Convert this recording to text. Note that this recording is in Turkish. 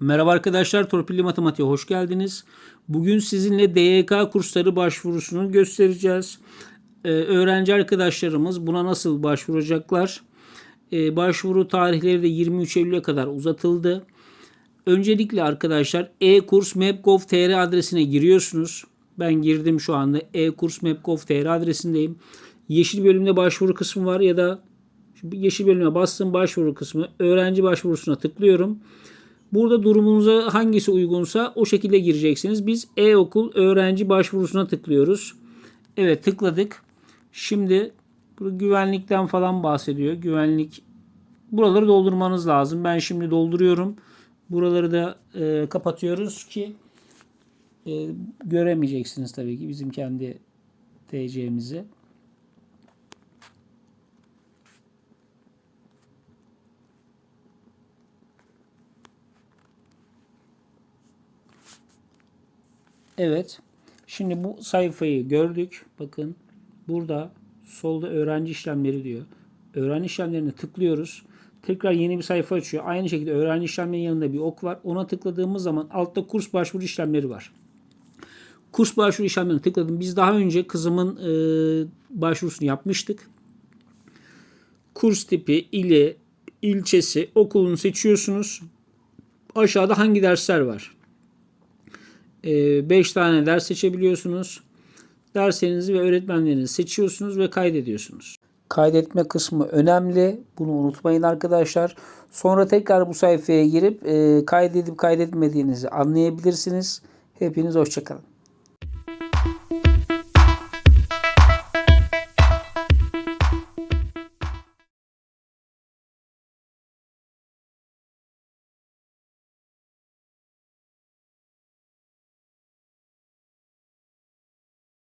Merhaba arkadaşlar, Torpilli Matematiğe hoş geldiniz. Bugün sizinle DYK kursları başvurusunu göstereceğiz. Ee, öğrenci arkadaşlarımız buna nasıl başvuracaklar? Ee, başvuru tarihleri de 23 Eylül'e kadar uzatıldı. Öncelikle arkadaşlar e-kurs.map.gov.tr adresine giriyorsunuz. Ben girdim şu anda e-kurs.map.gov.tr adresindeyim. Yeşil bölümde başvuru kısmı var ya da yeşil bölüme bastım başvuru kısmı. Öğrenci başvurusuna tıklıyorum. Burada durumunuza hangisi uygunsa o şekilde gireceksiniz. Biz e-okul öğrenci başvurusuna tıklıyoruz. Evet tıkladık. Şimdi güvenlikten falan bahsediyor. Güvenlik buraları doldurmanız lazım. Ben şimdi dolduruyorum. Buraları da e, kapatıyoruz ki e, göremeyeceksiniz tabii ki bizim kendi TC'mizi. Evet. Şimdi bu sayfayı gördük. Bakın burada solda öğrenci işlemleri diyor. Öğrenci işlemlerine tıklıyoruz. Tekrar yeni bir sayfa açıyor. Aynı şekilde öğrenci işlemlerinin yanında bir ok var. Ona tıkladığımız zaman altta kurs başvuru işlemleri var. Kurs başvuru işlemlerine tıkladım. Biz daha önce kızımın e, başvurusunu yapmıştık. Kurs tipi, ili, ilçesi, okulunu seçiyorsunuz. Aşağıda hangi dersler var? 5 tane ders seçebiliyorsunuz. Derslerinizi ve öğretmenlerinizi seçiyorsunuz ve kaydediyorsunuz. Kaydetme kısmı önemli. Bunu unutmayın arkadaşlar. Sonra tekrar bu sayfaya girip e, kaydedip kaydetmediğinizi anlayabilirsiniz. Hepiniz hoşçakalın.